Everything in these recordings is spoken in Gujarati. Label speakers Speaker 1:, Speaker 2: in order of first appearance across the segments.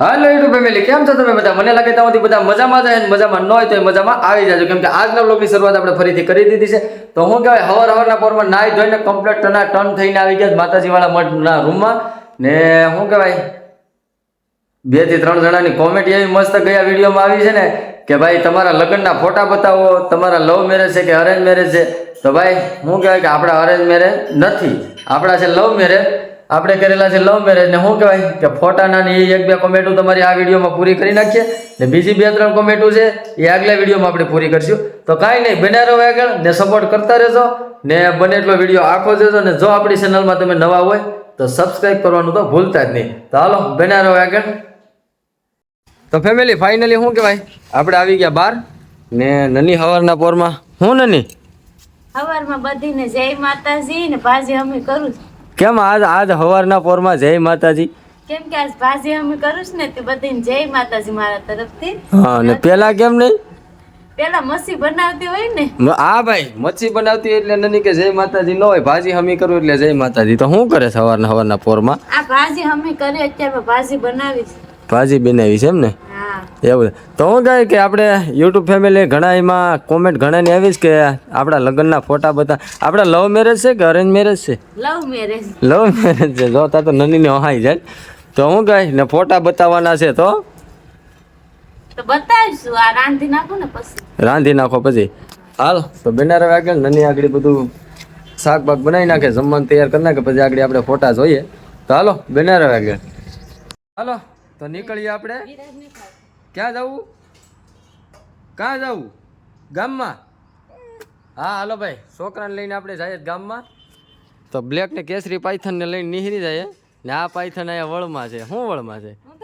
Speaker 1: હાલો યુટ્યુબ ફેમિલી કેમ છો તમે બધા? મને લાગે તમારી બધા મજામાં જાય મજામાં ન હોય તો મજામાં આવી જાજો. કેમ કે આજના બ્લોગની શરૂઆત આપણે ફરીથી કરી દીધી છે. તો હું કહેવાય હવાર હવારના પોરમાં નાહી ધોઈને કમ્પ્લેટ ટના ટર્ન થઈને આવી ગયા માતાજીવાળા મઠના રૂમમાં ને શું કહેવાય, બેથી ત્રણ જણાની કોમેડી એવી મસ્ત ગયા વિડીયોમાં આવી છે ને, કે ભાઈ તમારા લગ્નના ફોટા બતાવો, તમારા લવ મેરેજ છે કે અરેન્જ મેરેજ છે? તો ભાઈ, હું કહેવાય કે આપણા અરેન્જ મેરેજ નથી. આપણા છે લવ મેરેજ આપણે કરેલા છે લવ મેરેજ ને શું કહેવાય? કે ફોટાના એ એક બે કોમેન્ટો તમારી આ વિડીયોમાં પૂરી કરી નાખીએ. ને બીજી બે ત્રણ કોમેન્ટો છે, એ આગલા વિડીયોમાં આપણે પૂરી કરીશું. તો કાંઈ નહીં, બન્યા રહો આગળ ને સપોર્ટ કરતા રહેજો. ને બને એટલો વીડિયો આખો જોજો. ને જો આપણી ચેનલમાં તમે નવા હોય, તો સબસ્ક્રાઇબ કરવાનું તો ભૂલતા જ નહીં. તો હાલો, બન્યા રહો આગળ. તો ફેમિલી ફાઇનલી શું કહેવાય? આપણે આવી ગયા બાર. ને નની હવારના પોરમાં. હું નની?
Speaker 2: સવારમાં બધીને જય માતાજી ને ભાજી અમે કરું છું.
Speaker 1: કેમ આજ આજ હવારના પોરમાં જય માતાજી?
Speaker 2: કેમ કે આજ ભાજી અમે કરું છું ને તે બધી જય માતાજી મારા તરફથી.
Speaker 1: હા ને પેલા કેમ નહીં?
Speaker 2: પેલા મસી બનાવતી હોય ને.
Speaker 1: હા ભાઈ મચ્છી બનાવતી એટલે નની કે જય માતાજી ન હોય ભાજી હમી કરું એટલે જય માતાજી. તો શું કરે સવારના હવારના પોરમાં?
Speaker 2: આ ભાજી હમી કરી અત્યારે ભાજી બનાવી છે.
Speaker 1: ભાજી બનાવી છે એમ ને? એવું તો હું કહે કે આપણે યુટ્યુબ ફેમિલી ઘણા એમાં કોમેન્ટ ઘણાની આવી છે કે આપણા લગ્નના ફોટા બધા આપણા લવ મેરેજ છે કે અરેન્જ મેરેજ છે?
Speaker 2: લવ મેરેજ
Speaker 1: લવ મેરેજ છે. જોતા તો નનીને ઓહાઈ જાય. તો હું કહે ને ફોટા બતાવવાના છે તો?
Speaker 2: તો રાંધી નાખું પછી.
Speaker 1: હાલ તો બેનારા આગળ નની આગળ બધું શાક બાક બનાવી નાખે જમવાનું તૈયાર કરી નાખે પછી આગળ આપણે ફોટા જોઈએ. તો હાલો બેનારા આગળ. હાલો તો નીકળીએ આપણે. ક્યાં જવું? ક્યાં જવું? ગામમાં? હા હાલો ભાઈ. છોકરાને લઈને આપણે જઈએ ગામમાં. તો બ્લેક ને કેસરી પાયથનને લઈને નીહરી જાય ને આ પાયથન અહીંયા વળમાં છે. શું વળમાં છે?
Speaker 2: હું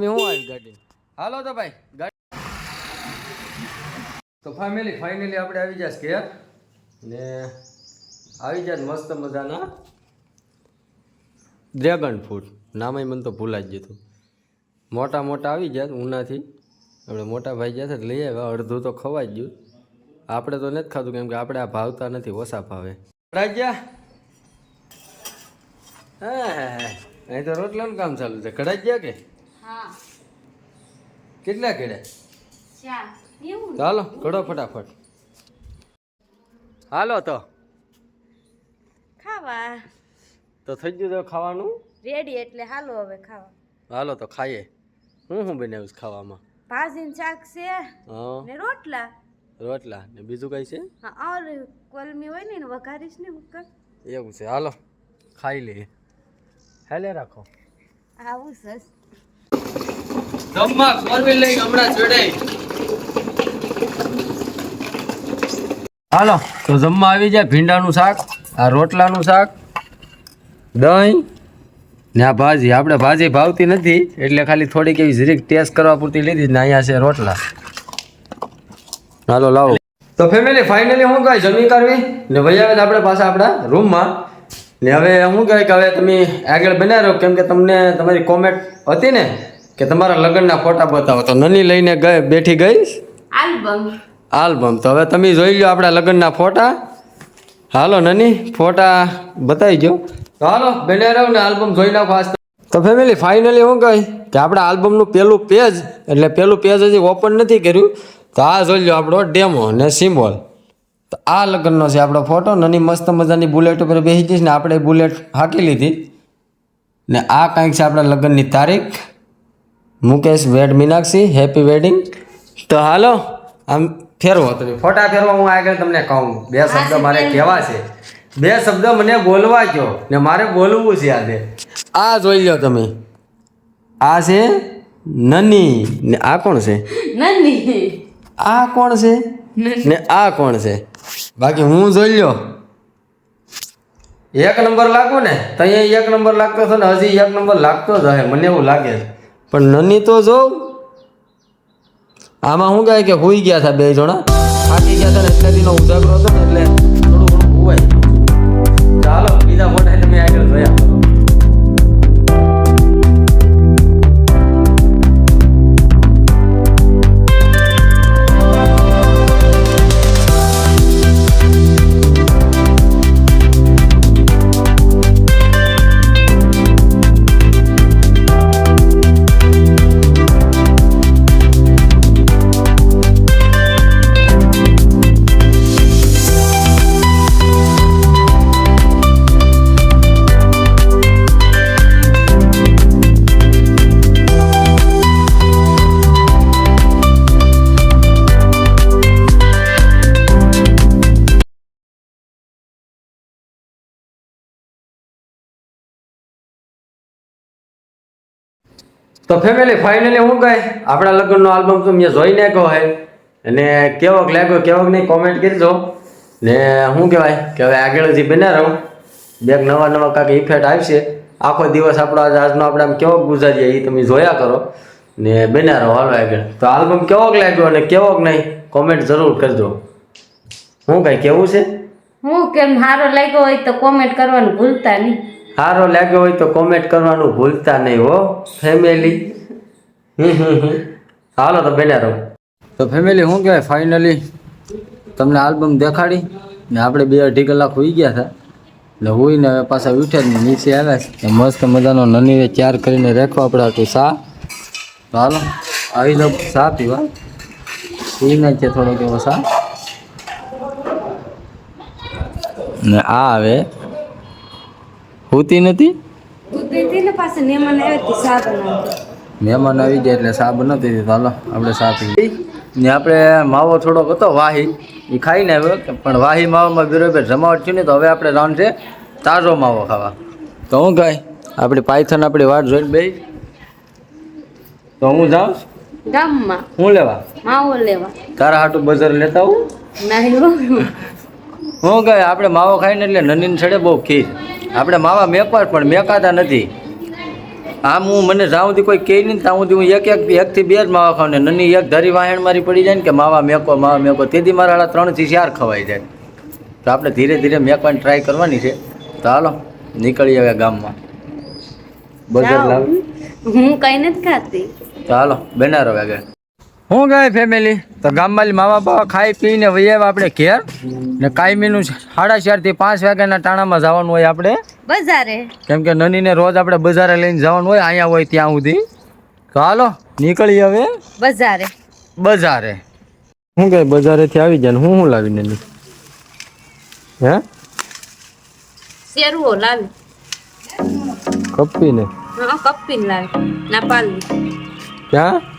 Speaker 1: મેં હું આવી ગાડી? હાલો તો ભાઈ ગાડી. તો ફેમિલી ફાઇનલી આપણે આવી જાય ઘેર. ને આવી જાય મસ્ત મજાના ડ્રેગન ફ્રૂટ નામે મને તો ભૂલાઈ જ જતું મોટા મોટા આવી જાય ઉનાથી આપણે મોટા ભાઈ ગયા છે લઈ આવ્યા. અડધું તો ખવાઈ ગયું. આપણે તો નથી ખાધું કેમ કે આપણે આ ભાવતા નથી ઓછા ભાવે. રાજ્યા હા અહીં તો રોટલાનું કામ ચાલુ છે. કઢાઈ ગયા કે?
Speaker 2: હા.
Speaker 1: કેટલા કેડે
Speaker 2: ચા એવું
Speaker 1: હાલો કડો ફટાફટ. હાલો તો.
Speaker 2: ખાવા.
Speaker 1: તો થઈ ગયું તો ખાવાનું?
Speaker 2: રેડી એટલે હાલો હવે ખાવા.
Speaker 1: હાલો તો ખાઈએ. હું હું બનાવીશ ખાવામાં?
Speaker 2: ભાજીનું શાક છે ને રોટલા.
Speaker 1: રોટલા. ને બીજું કઈ છે?
Speaker 2: હા ઓર કોલમી હોય ને વઘારીશ ને ઉપર
Speaker 1: એવું છે. હાલો ખાઈ લઈએ. હેલે રાખો.
Speaker 2: આવું સસ
Speaker 1: જમવા કોલમી લઈ હમણાં જોડે. હાલો તો જમવા આવી જાય ભીંડાનું શાક આ રોટલાનું શાક દહીં ને ભાજી આપણે ભાજી ભાવતી નથી. એટલે ખાલી થોડીક એવી જરીક ટેસ્ટ કરવા પૂરતી લીધી ને અહીંયા છે રોટલા. હાલો લાવો. તો ફેમિલી ફાઇનલી શું કહે જમી કરવી ને ભાઈ આવે આપણે પાછા આપણા રૂમમાં ને હવે શું કહે કે હવે તમે આગળ બનાવી રહ્યો કેમ કે તમને તમારી કોમેન્ટ હતી ને કે તમારા લગ્નના ફોટા બતાવો. તો નની લઈને ગઈ બેઠી ગઈ?
Speaker 2: આલ્બમ
Speaker 1: આલ્બમ તો હવે તમે જોઈ લો આપણા લગ્નના ફોટા હાલો નની ફોટા બતાવી ગયો તો હાલો ને આલ્બમ જોઈ નાખો આજ. તો ફેમિલી ફાઇનલી હું કહી કે આપણે આલ્બમનું પહેલું પેજ એટલે પહેલું પેજ હજી ઓપન નથી કર્યું તો આ જોઈ લો આપણો ડેમો ને સિમ્બોલ તો આ લગ્નનો છે આપણો ફોટો નની મસ્ત મજાની બુલેટ ઉપર બેસી જઈશ ને આપણે બુલેટ હાકી લીધી. ને આ કાંઈક છે આપણા લગ્નની તારીખ. Mukesh wed Minakshi happy wedding તો હાલો આમ ફેરવો તમે. ફોટા ફેરવો હું આગળ તમને કહું. બે શબ્દ મારે કહેવા છે. બે શબ્દ મને બોલવા કયો ને મારે બોલવું છે આજે. આ જોઈ લો તમે. આ છે નની. ને આ કોણ છે?
Speaker 2: નની.
Speaker 1: આ કોણ છે? ને આ કોણ છે? બાકી હું જોઈ લ્યો. એક નંબર લાગુ ને તો અહીંયા એક નંબર લાગતો હતો ને હજી એક નંબર લાગતો જ હશે. મને એવું લાગે છે. પણ નની તો જોઉં આમાં શું કહે કે હુઈ ગયા હતા બે જણા? થાકી ગયા હતા ને એટલે દીનો ઉજાગરો હતો ને એટલે ચાલો.
Speaker 3: તો ફેમિલી ફાઇનલી હું કહે આપણા લગ્નનો આલ્બમ તો મેં જોઈ કહો હે. અને કેવોક લાગ્યો, કેવોક નહીં કોમેન્ટ કરજો. ને શું કહેવાય કે હવે આગળ જે બન્યા રહું. બે નવા નવા કાંઈક ઇફેક્ટ આવશે. આખો દિવસ આપણો આજ આજનો આપણે આમ કેવોક ગુજારીએ એ તમે જોયા કરો. ને બના રહો હાલો આગળ. તો આલ્બમ કેવોક લાગ્યો અને કેવોક નહીં કોમેન્ટ જરૂર કરજો. હું કાંઈ કેવું છે?
Speaker 2: હું કેમ સારો લાગ્યો હોય તો કોમેન્ટ કરવાનું ભૂલતા નહીં.
Speaker 3: સારો લાગ્યો હોય તો કોમેન્ટ કરવાનું ભૂલતા નહીં હો ફેમિલી હાલો તો બેના રહો. તો ફેમિલી શું કહેવાય? ફાઇનલી તમને આલ્બમ દેખાડી ને આપણે બે અઢી કલાક હોઈ ગયા હતા. એટલે હોઈને હવે પાછા ઉઠ્યા ને નીચે આવે છે. મસ્ત મજાનો નની ચાર કરીને રાખો આપણે આટલું સા હાલો, આવી જાઓ સા પીવા. પી નાખીએ થોડોક એવો સા. ને આ આવે હોતી નથી?
Speaker 2: મહેમાન આવે
Speaker 3: ગયા એટલે સાબ નથી દીધો. હાલો આપણે સા પી ને આપણે માવો થોડોક હતો વાહી. એ ખાઈને આવ્યો પણ વાહી માવામાં બરોબર જમાવટ થયું ને તો હવે આપણે રાઉન્ડ છે તાજો માવો ખાવા. તો હું કાંઈ આપણી પાયથન આપણી વાટ જોઈને બે તો હું જાઉં?
Speaker 2: ગામમાં.
Speaker 3: હું લેવા?
Speaker 2: માવો લેવા.
Speaker 3: તારા હાટું બજાર લેતા આવું?
Speaker 2: નહીં હું
Speaker 3: કહે આપણે માવો ખાઈને એટલે નનીન છડે બહુ ખીર. આપણે માવા મેકવા પણ મેકાતા નથી. આમ હું મને જ્યાં સુધી કોઈ કહે નહીં ત્યાં સુધી હું એક એક એકથી બે જ માવા ખાઉં ને નની એક ધરી વાહણ મારી પડી જાય ને કે માવા મેકો માવા મેકો. તેથી મારા ત્રણથી ચાર ખવાઈ જાય તો આપણે ધીરે ધીરે મેકવાની ટ્રાય કરવાની છે. તો હાલો નીકળી હવે ગામમાં. બજાર. લાવ.
Speaker 2: હું કઈ નથી ખાતી.
Speaker 3: તો હાલો બેનારો આગળ. હું ગઈ ફેમિલી તો ગામમાં મામા બાપા ખાઈ પીને વૈયા આપણે ઘેર. ને કાયમીનું સાડા ચારથી પાંચ વાગ્યાના ટાણામાં જવાનું હોય આપણે.
Speaker 2: બજારે?
Speaker 3: કેમ કે નનીને રોજ આપણે બજારે લઈને જવાનું હોય અહીંયા હોય ત્યાં સુધી. તો હાલો નીકળી હવે.
Speaker 2: બજારે.
Speaker 3: બજારે. શું ગાય બજારેથી આવી જાય ને હું શું લાવી નની? હે?
Speaker 2: શેરવો લાવી.
Speaker 3: કપીને
Speaker 2: હા કપ્પીને લાવી. ના
Speaker 3: ક્યાં?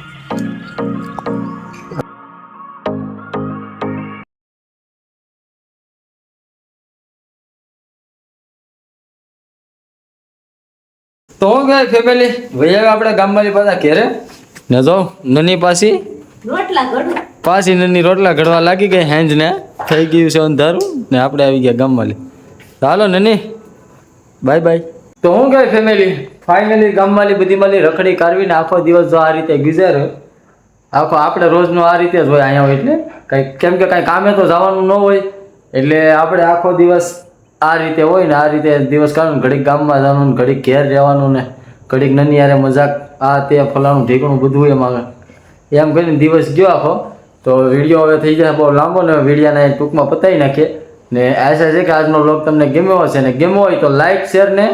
Speaker 3: તો ગયા ફેમિલી ભાઈ આપણે ગામમાંથી પાછા ઘેરે? ને જો નની પાછી?
Speaker 2: રોટલા
Speaker 3: પાછી નની રોટલા ઘડવા લાગી ગઈ હેંજ ને. થઈ ગયું છે અંધારું ને આપણે આવી ગયા ગામમાં ચાલો નની બાય બાય તો હું ગઈ ફેમિલી ફાઇનલી ગામમાં બધી માલી રખડી કાઢવીને આખો દિવસ જો આ રીતે ગુજારે આખો આપણે રોજનું આ રીતે જ હોય અહીંયા હોય એટલે. કંઈ કેમ કે કાંઈ કામે તો જવાનું ન હોય. એટલે આપણે આખો દિવસ આ રીતે હોય ને આ રીતે દિવસ કાઢવાનું ઘડીક ગામમાં જવાનું ઘડીક ઘેર રહેવાનું ને ઘડીક નની યારે મજાક, આ તે ફલાણું ઢીકણું બધું એમ આવે એમ કરીને દિવસ ગયો આખો, તો વીડિયો હવે થઈ જાય બહુ લાંબો ને વિડીયાને ટૂંકમાં પતાવી નાખીએ. ને આશા છે કે આજનો બ્લોગ તમને ગમ્યો હશે ને ગમ્યો હોય તો લાઈક શેર ને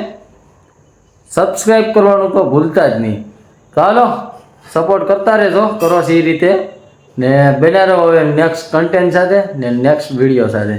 Speaker 3: સબસ્ક્રાઈબ કરવાનું તો ભૂલતા જ નહીં. તો હાલો સપોર્ટ કરતા રહેજો, કરો છો એ રીતે. ને બન્યા રહો હવે નેક્સ્ટ કન્ટેન્ટ સાથે ને નેક્સ્ટ વીડિયો સાથે.